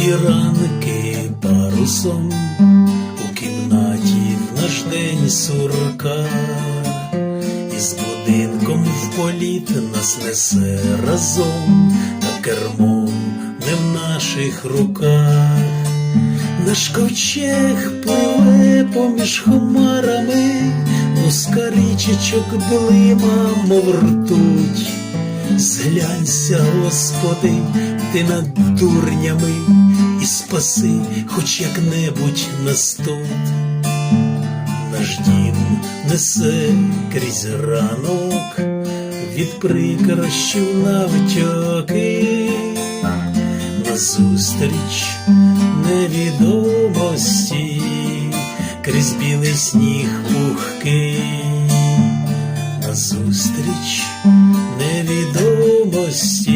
Жовті ранки парусом у кімнаті в наш день сурка, із будинком в політ нас несе разом, та кермом не в наших руках. Наш ковчег пливе поміж хмарами, луска річечок блима, мов ртуть. Зглянься, Господи, ти над дурнями і спаси хоч як-небудь нас тут. Наш дім несе крізь ранок від прикрощів навтьоки, назустріч невідомості, крізь білий сніг пухкий, назустріч невідомості. você.